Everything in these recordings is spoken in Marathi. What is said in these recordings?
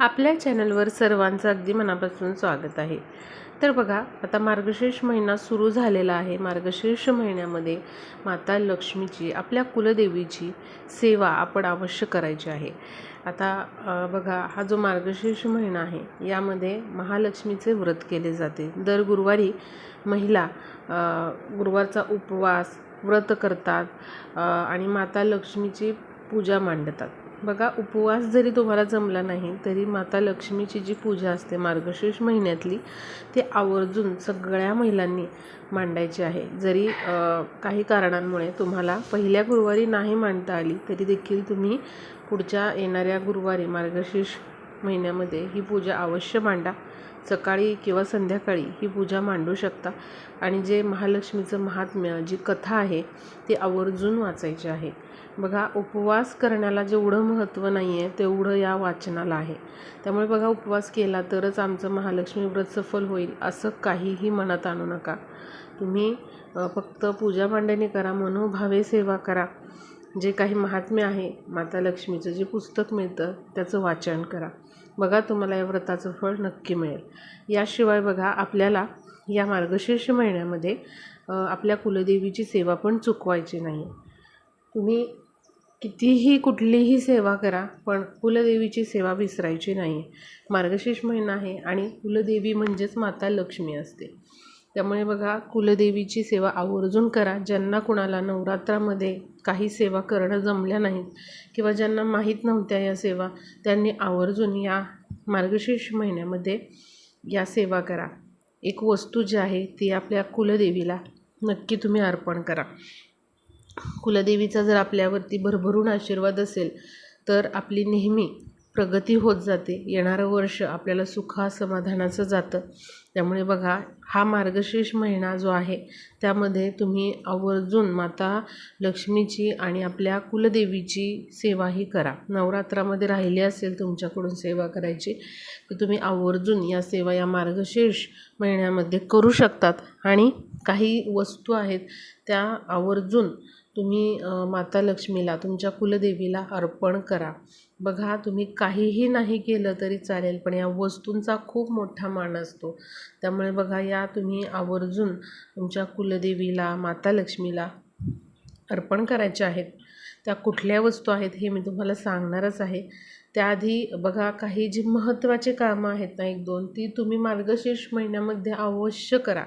आपल्या चॅनलवर सर्वांचं अगदी मनापासून स्वागत आहे. तर बघा आता मार्गशीर्ष महिना सुरू झालेला आहे. मार्गशीर्ष महिन्यामध्ये माता लक्ष्मीची आपल्या कुलदेवीची सेवा आपण अवश्य करायची आहे. आता बघा हा जो मार्गशीर्ष महिना आहे यामध्ये महालक्ष्मीचे व्रत केले जाते. दर गुरुवारी महिला गुरुवारचा उपवास व्रत करतात आणि माता लक्ष्मीची पूजा मांडतात. बघा उपवास जरी तुम्हाला जमला नाही तरी माता लक्ष्मीची जी पूजा असते मार्गशीर्ष महिन्यातली ती आवर्जून सगळ्या महिलांनी मांडायची आहे. जरी काही कारणांमुळे तुम्हाला पहिल्या गुरुवारी नाही मांडता आली तरी देखील तुम्ही पुढच्या येणाऱ्या गुरुवारी मार्गशीर्ष महिन्यामध्ये ही पूजा अवश्य मांडा. सकाळी किंवा संध्याकाळी ही पूजा मांडू शकता. आणि जे महालक्ष्मीचं महात्म्य जी कथा आहे ती आवर्जून वाचायची आहे. बघा उपवास करण्याला जेवढं महत्त्व नाही आहे तेवढं या वाचनाला आहे. त्यामुळे बघा उपवास केला तरच आमचं महालक्ष्मी व्रत सफल होईल असं काहीही मनात आणू नका. तुम्ही फक्त पूजा मांडणी करा मनोभावे सेवा करा. जे काही महात्म्य आहे माता लक्ष्मीचं जे पुस्तक मिळतं त्याचं वाचन करा. बघा तुम्हाला या व्रताचं फळ नक्की मिळेल. याशिवाय बघा आपल्याला या मार्गशीर्ष महिन्यामध्ये आपल्या कुलदेवीची सेवा पण चुकवायची नाही. तुम्ही कितीही कुठलीही सेवा करा पण कुलदेवीची सेवा विसरायची नाही. मार्गशीर्ष महिना आहे आणि कुलदेवी म्हणजेच माता लक्ष्मी असते. त्यामुळे बघा कुलदेवीची सेवा आवर्जून करा. ज्यांना कुणाला नवरात्रामध्ये काही सेवा करणं जमल्या नाहीत किंवा ज्यांना माहीत नव्हत्या या सेवा त्यांनी आवर्जून या मार्गशीर्ष महिन्यामध्ये या सेवा करा. एक वस्तू जी आहे ती आपल्या कुलदेवीला नक्की तुम्ही अर्पण करा. कुलदेवीचा जर आपल्यावरती भरभरून आशीर्वाद असेल तर आपली नेहमी प्रगती होत जाते. येणारं वर्ष आपल्याला सुखा समाधानाचं जातं. त्यामुळे बघा हा मार्गशीर्ष महिना जो आहे त्यामध्ये तुम्ही आवर्जून माता लक्ष्मीची आणि आपल्या कुलदेवीची सेवाही करा. नवरात्रामध्ये राहिली असेल तुमच्याकडून सेवा करायची तर तुम्ही आवर्जून या सेवा या मार्गशीर्ष महिन्यामध्ये करू शकतात. आणि काही वस्तू आहेत त्या आवर्जून तुम्ही माता लक्ष्मीला तुमच्या कुलदेवीला अर्पण करा. बघा तुम्ही काहीही नाही केलं तरी चालेल पण या वस्तूंचा खूप मोठा मान असतो. त्यामुळे बघा या तुम्ही आवर्जून तुमच्या कुलदेवीला माता लक्ष्मीला अर्पण करायच्या आहेत. त्या कुठल्या वस्तू आहेत हे मी तुम्हाला सांगणारच आहे. त्याआधी बघा काही जी महत्त्वाची कामं आहेत ना एक दोन ती तुम्ही मार्गशीर्ष महिन्यामध्ये अवश्य करा.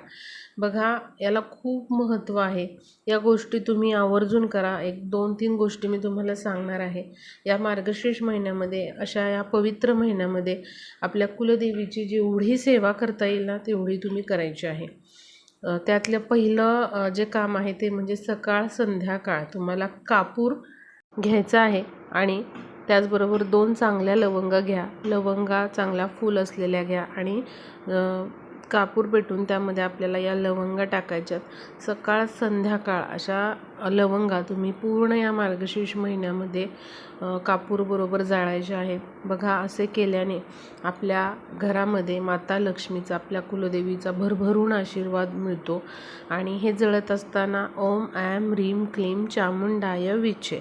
बघा याला खूप महत्त्व आहे. या गोष्टी तुम्ही आवर्जून करा. एक दोन तीन गोष्टी मी तुम्हाला सांगणार आहे. या मार्गशीर्ष महिन्यामध्ये अशा या पवित्र महिन्यामध्ये आपल्या कुलदेवीची जेवढी सेवा करता येईल ना तेवढी तुम्ही करायची आहे. त्यातलं पहिलं जे काम आहे ते म्हणजे सकाळ संध्याकाळ तुम्हाला कापूर घ्यायचा आहे आणि त्याचबरोबर दोन चांगल्या लवंगा घ्या. लवंगा चांगला फूल असलेल्या घ्या आणि कापूर पेटून त्यामध्ये आपल्याला या लवंगा टाकायच्यात. सकाळ संध्याकाळ अशा लवंगा तुम्ही पूर्ण या मार्गशीर्ष महिन्यामध्ये कापूरबरोबर जाळायचे आहेत बघा असे केल्याने आपल्या घरामध्ये माता लक्ष्मीचा आपल्या कुलदेवीचा भरभरून आशीर्वाद मिळतो. आणि हे जळत असताना ओम ॲम ह्रीम क्लीम चामुंडाय विचे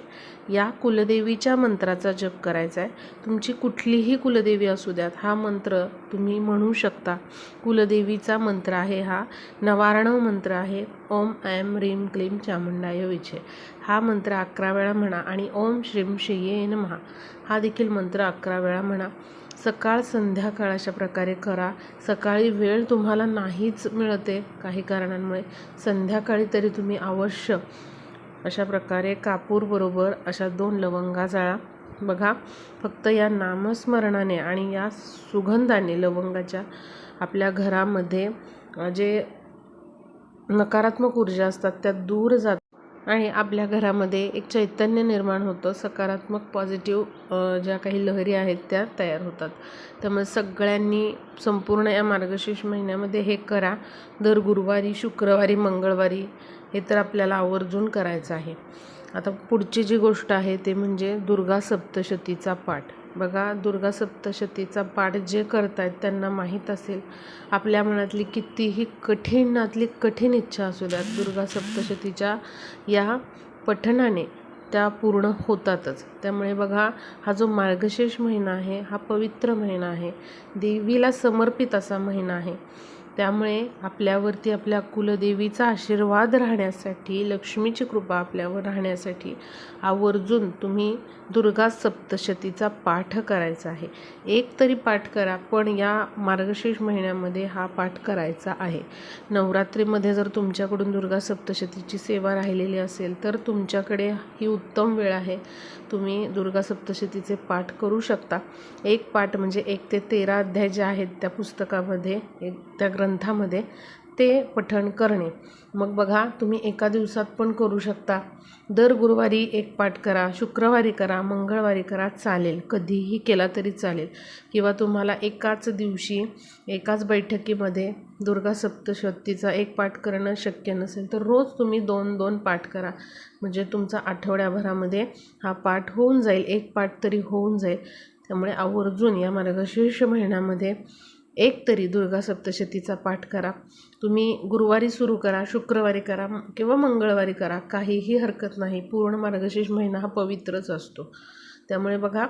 या कुलदेवीच्या मंत्राचा जप करायचा आहे तुमची कुठलीही कुलदेवी असू द्यात हा मंत्र तुम्ही म्हणू शकता. कुलदेवीचा मंत्र आहे हा. नवारणव मंत्र आहे. ओम ॲम ह्रीम क्लीम चामुंडाय विचे हा मंत्र अकरा वेळा म्हणा आणि ओम श्रीम श्रीये महा हा देखील मंत्र अकरा वेळा म्हणा. सकाळ संध्याकाळ अशा प्रकारे करा. सकाळी वेळ तुम्हाला नाहीच मिळते काही कारणांमुळे. संध्याकाळी तरी तुम्ही अवश्य अशा प्रकारे कापूरबरोबर अशा दोन लवंगा जाळा. बघा फक्त या नामस्मरणाने आणि या सुगंधाने लवंगाच्या आपल्या घरामध्ये जे नकारात्मक ऊर्जा असतात त्या दूर जात आणि आपल्या घरामध्ये एक चैतन्य निर्माण होतं. सकारात्मक पॉझिटिव्ह ज्या काही लहरी आहेत त्या तयार होतात. त्यामुळे सगळ्यांनी संपूर्ण या मार्गशीर्ष महिन्यामध्ये हे करा. दर गुरुवारी शुक्रवारी मंगळवारी हे तर आपल्याला आवर्जून करायचं आहे. आता पुढची जी गोष्ट आहे ते म्हणजे दुर्गा सप्तशतीचा पाठ. बघा दुर्गा सप्तशतीचा पाठ जे करतायत त्यांना माहीत असेल. आपल्या मनातली कितीही कठीणातली कठीण इच्छा असू द्यात दुर्गा सप्तशतीच्या या पठणाने त्या पूर्ण होतातच. त्यामुळे बघा हा जो मार्गशीर्ष महिना आहे हा पवित्र महिना आहे. देवीला समर्पित असा महिना आहे. त्यामुळे आपल्यावरती आपल्या कुलदेवीचा आशीर्वाद राहण्यासाठी लक्ष्मीची कृपा आपल्यावर राहण्यासाठी आवर्जून तुम्ही दुर्गा सप्तशतीचा पाठ करायचा आहे. एक तरी पाठ करा पण या मार्गशीर्ष महिन्यामध्ये हा पाठ करायचा आहे. नवरात्रीमध्ये जर तुमच्याकडून दुर्गा सप्तशतीची सेवा राहिलेली असेल तर तुमच्याकडे ही उत्तम वेळ आहे. तुम्ही दुर्गा सप्तशतीचे पाठ करू शकता. एक पाठ म्हणजे एक ते तेरा अध्याय जे आहेत त्या पुस्तकामध्ये एक त्या ग्रंथामध्ये ते पठण करणे. मग बघा तुम्ही एका दिवसात पण करू शकता. दर गुरुवारी एक पाठ करा शुक्रवारी करा मंगळवारी करा चालेल. कधीही केला तरी चालेल. किंवा तुम्हाला एकाच दिवशी एकाच बैठकीमध्ये दुर्गा सप्तशतीचा एक पाठ करणं शक्य नसेल तर रोज तुम्ही दोन दोन पाठ करा. म्हणजे तुमचा आठवड्याभरामध्ये हा पाठ होऊन जाईल. एक पाठ तरी होऊन जाईल. त्यामुळे आवर्जून या मार्गशीर्ष महिन्यामध्ये एक तरी दुर्गा सप्तशतीचा पाठ करा. तुम्ही गुरुवारी सुरू करा शुक्रवारी करा किंवा मंगळवारी करा. काहीही हरकत नाही. पूर्ण मार्गशीर्ष महिना हा पवित्रच असतो. त्यामुळे बघा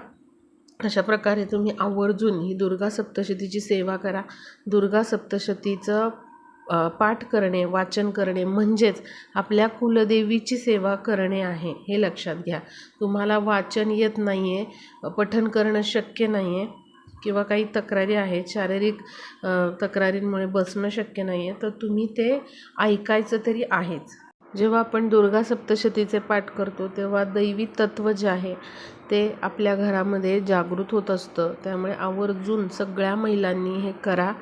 अशा प्रकारे तुम्ही आवर्जून ही दुर्गा सप्तशतीची सेवा करा. दुर्गा सप्तशतीचं पाठ करणे वाचन करणे म्हणजेच आपल्या कुलदेवीची सेवा करणे आहे हे लक्षात घ्या. तुम्हाला वाचन येत नाही आहे पठन करणं शक्य नाही आहे किंवा काही तक्रारी आहेत शारीरिक तक्रारींमुळे बसणं शक्य नाही आहे तर तुम्ही ते ऐकायचं तरी आहेच. जेव्हा आपण दुर्गा सप्तशतीचे पाठ करतो तेव्हा दैवी तत्व जे आहे ते आपल्या घरामध्ये जागृत होत असतं. त्यामुळे आवर्जून सगळ्या महिलांनी हे करा.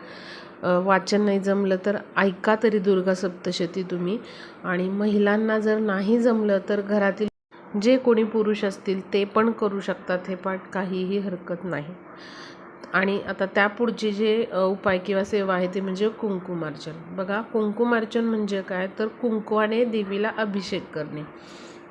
वाचन नाही जमलं तर ऐका तरी दुर्गा सप्तशती तुम्ही. आणि महिलांना जर नाही जमलं तर घरातील जे कोणी पुरुष असतील ते पण करू शकतात. हे पाठ काहीही हरकत नाही. आणि आता त्यापुढचे जे उपाय किंवा सेवा आहे ते म्हणजे कुंकुमार्चन बघा कुंकुमार्चन म्हणजे काय? तर कुंकवाने देवीला अभिषेक करणे.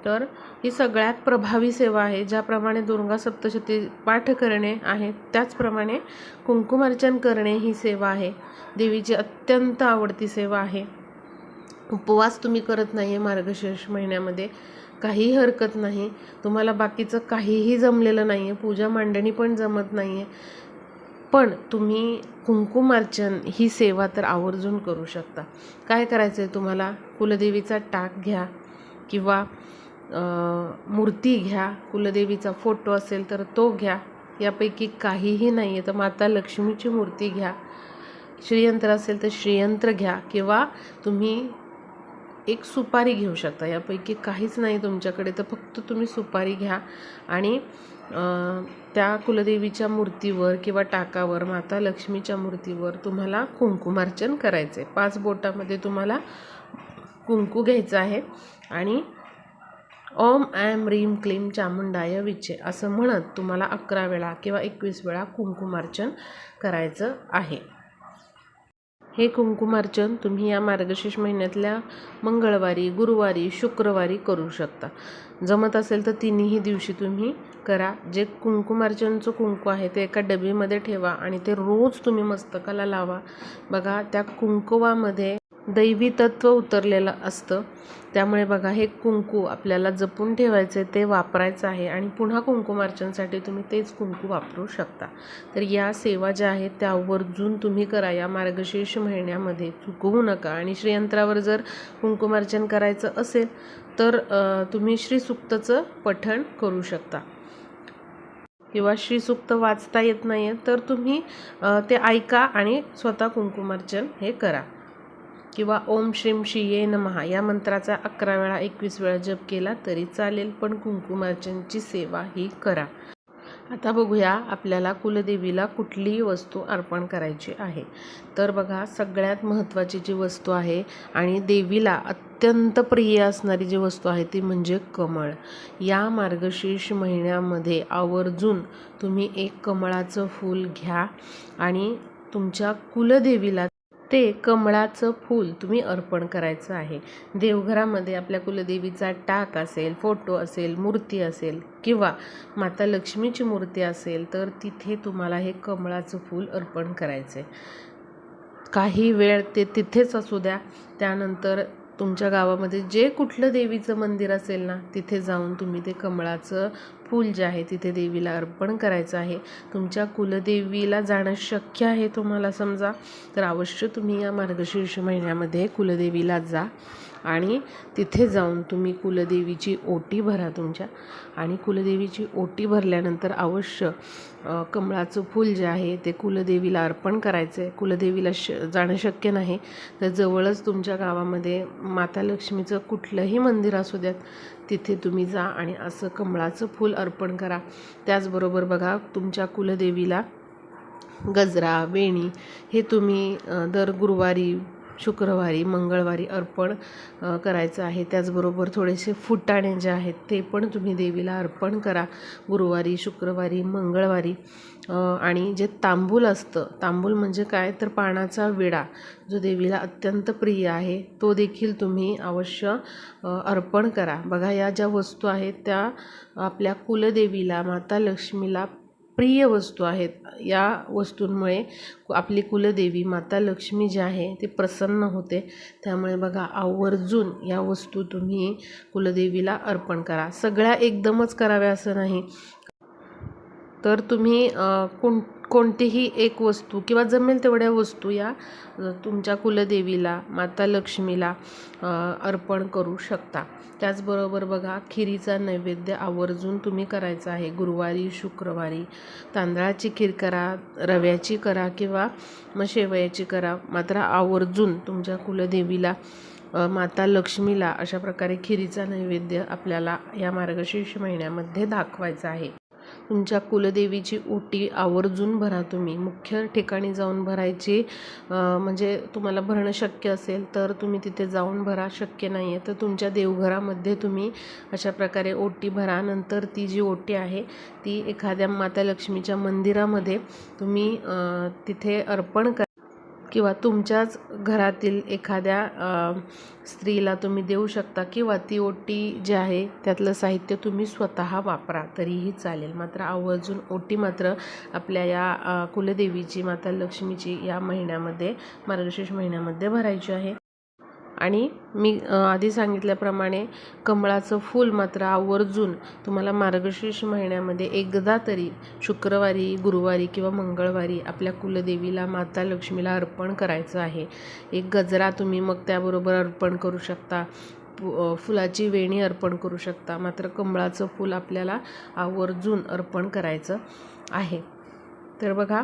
तर ही सगळ्यात प्रभावी सेवा आहे ज्याप्रमाणे दुर्गा सप्तशती पाठ करणे आहे त्याचप्रमाणे कुंकुमार्चन करणे ही सेवा आहे. देवीची अत्यंत आवडती सेवा आहे. उपवास तुम्ही करत नाही आहे मार्गशीर्ष महिन्यामध्ये काही हरकत नाही. तुम्हाला बाकीचं काहीही जमलेलं नाही आहे पूजा मांडणी पण जमत नाही आहे पण तुम्ही कुंकुमार्चन ही सेवा तर आवर्जून करू शकता. काय करायचं आहे तुम्हाला? कुलदेवीचा टाक घ्या किंवा मूर्ती घ्या. कुलदेवीचा फोटो असेल तर तो घ्या. यापैकी काहीही नाही आहे तर माता लक्ष्मीची मूर्ती घ्या. श्रीयंत्र असेल तर श्रीयंत्र घ्या किंवा तुम्ही एक सुपारी घेऊ शकता. यापैकी काहीच नाही तुमच्याकडे तर फक्त तुम्ही सुपारी घ्या आणि त्या कुलदेवीच्या मूर्तीवर किंवा टाकावर माता लक्ष्मीच्या मूर्तीवर तुम्हाला कुंकुमार्चन करायचं आहे पाच बोटामध्ये तुम्हाला कुंकू घ्यायचं आहे आणि ओम ॲम रीम क्लीम चामुंडाय विचे असं म्हणत तुम्हाला अकरा वेळा किंवा एकवीस वेळा कुंकुमार्चन करायचं आहे. हे कुंकुमार्चन तुम्ही या मार्गशीर्ष महिन्यातल्या मंगळवारी गुरुवारी शुक्रवारी करू शकता. जमत असेल तर तिन्ही दिवशी तुम्ही करा. जे कुंकुमार्चनचं कुंकू आहे ते एका डबीमध्ये ठेवा आणि ते रोज तुम्ही मस्तकाला लावा. बघा त्या कुंकुवामध्ये दैवी तत्व उतरलेलं असतं. त्यामुळे बघा हे कुंकू आपल्याला जपून ठेवायचं आहे ते वापरायचं आहे आणि पुन्हा कुंकुमार्चनसाठी तुम्ही तेच कुंकू वापरू शकता. तर या सेवा ज्या आहेत त्या आवर्जून तुम्ही करा. या मार्गशीर्ष महिन्यामध्ये चुकवू नका आणि श्रीयंत्रावर जर कुंकुमार्चन करायचं असेल तर तुम्ही श्रीसुक्तचं पठण करू शकता. किंवा श्रीसुक्त वाचता येत नाही आहे तर तुम्ही ते ऐका आणि स्वतः कुंकुमार्चन हे करा. किंवा ओम श्रीम ये नमहा या मंत्राचा अकरा वेळा एकवीस वेळा जप केला तरी चालेल पण कुंकुमार्चनची सेवा ही करा. आता बघूया आपल्याला कुलदेवीला कुठलीही वस्तू अर्पण करायची आहे. तर बघा सगळ्यात महत्त्वाची जी वस्तू आहे आणि देवीला अत्यंत प्रिय असणारी जी वस्तू आहे ती म्हणजे कमळ. या मार्गशीर्ष महिन्यामध्ये आवर्जून तुम्ही एक कमळाचं फूल घ्या आणि तुमच्या कुलदेवीला ते कमळाचं फूल तुम्ही अर्पण करायचं आहे. देवघरामध्ये आपल्या कुलदेवीचा टाक असेल फोटो असेल मूर्ती असेल किंवा माता लक्ष्मीची मूर्ती असेल तर तिथे तुम्हाला हे कमळाचं फूल अर्पण करायचं आहे काही वेळ ते तिथेच असू द्या. त्यानंतर तुमच्या गावामध्ये जे कुठलं देवीचं मंदिर असेल ना तिथे जाऊन तुम्ही ते कमळाचं फूल जे आहे तिथे देवीला अर्पण करायचं आहे. तुमच्या कुलदेवीला जाणं शक्य आहे तुम्हाला समजा? तर अवश्य तुम्ही या मार्गशीर्ष महिन्यामध्ये कुलदेवीला जा. आणि तिथे जाऊन तुम्ही कुलदेवीची ओटी भरा तुमच्या. आणि कुलदेवीची ओटी भरल्यानंतर अवश्य कमळाचं फूल जे आहे ते कुलदेवीला अर्पण करायचं आहे कुलदेवीला श जाणं शक्य नाही. तर जवळच तुमच्या गावामध्ये माता लक्ष्मीचं कुठलंही मंदिर असू द्यात तिथे तुम्ही जा आणि असं कमळाचं फूल अर्पण करा. त्याचबरोबर बघा तुमच्या कुलदेवीला गजरा वेणी हे तुम्ही दर गुरुवारी शुक्रवारी मंगळवारी अर्पण करायचं आहे. त्याचबरोबर थोडेसे फुटाणे जे आहेत ते पण तुम्ही देवीला अर्पण करा. गुरुवारी शुक्रवारी मंगळवारी. आणि जे तांबूल असतं तांबूल म्हणजे काय? तर पानाचा विडा जो देवीला अत्यंत प्रिय आहे तो देखील तुम्ही अवश्य अर्पण करा. बघा या ज्या वस्तू आहेत त्या आपल्या कुलदेवीला माता लक्ष्मीला प्रिय वस्तू आहेत. या वस्तूंमुळे आपली कुलदेवी माता लक्ष्मी जी आहे ती प्रसन्न होते. त्यामुळे बघा आवर्जून या वस्तू तुम्ही कुलदेवीला अर्पण करा. सगळ्या एकदमच कराव्या असं नाही. तर तुम्ही कोण कोणतीही एक वस्तू किंवा जमेल तेवढ्या वस्तू या तुमच्या कुलदेवीला माता लक्ष्मीला अर्पण करू शकता. त्याचबरोबर बघा खिरीचा नैवेद्य आवर्जून तुम्ही करायचा आहे. गुरुवारी शुक्रवारी तांदळाची खीर करा रव्याची करा किंवा मग शेवयाची करा. मात्र आवर्जून तुमच्या कुलदेवीला माता लक्ष्मीला अशा प्रकारे खिरीचा नैवेद्य आपल्याला या मार्गशीर्ष महिन्यामध्ये दाखवायचा आहे. तुमच्या कुलदेवीची ओटी आवर्जून भरा तुम्ही. मुख्य ठिकाणी जाऊन भरायची म्हणजे तुम्हाला भरणं शक्य असेल तर तुम्ही तिथे जाऊन भरा. शक्य नाही आहे तर तुमच्या देवघरामध्ये तुम्ही अशा प्रकारे ओटी भरा. नंतर ती जी ओटी आहे ती एखाद्या माता लक्ष्मीच्या मंदिरामध्ये तुम्ही तिथे अर्पण करा. किंवा तुमच्याच घरातील एखाद्या स्त्रीला तुम्ही देऊ शकता किंवा ती ओटी जी आहे त्यातलं साहित्य तुम्ही स्वतः वापरा तरीही चालेल. मात्र आवर्जून ओटी मात्र आपल्या या कुलदेवीची माता लक्ष्मीची या महिन्यामध्ये मार्गशीर्ष महिन्यामध्ये भरायची आहे. आणि मी आधी सांगितल्याप्रमाणे कमळाचं फूल मात्र आवर्जून तुम्हाला मार्गशीर्ष महिन्यामध्ये एकदा तरी शुक्रवारी गुरुवारी किंवा मंगळवारी आपल्या कुलदेवीला माता लक्ष्मीला अर्पण करायचं आहे. एक गजरा तुम्ही मग त्याबरोबर अर्पण करू शकता. फुलाची वेणी अर्पण करू शकता. मात्र कमळाचं फूल आपल्याला आवर्जून अर्पण करायचं आहे. तर बघा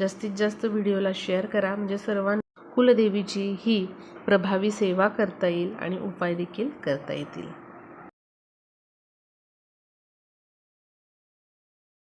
जास्तीत जास्त व्हिडिओला शेअर करा. म्हणजे सर्वांना कुलदेवीची ही प्रभावी सेवा करता येईल आणि उपाय देखील करता येतील.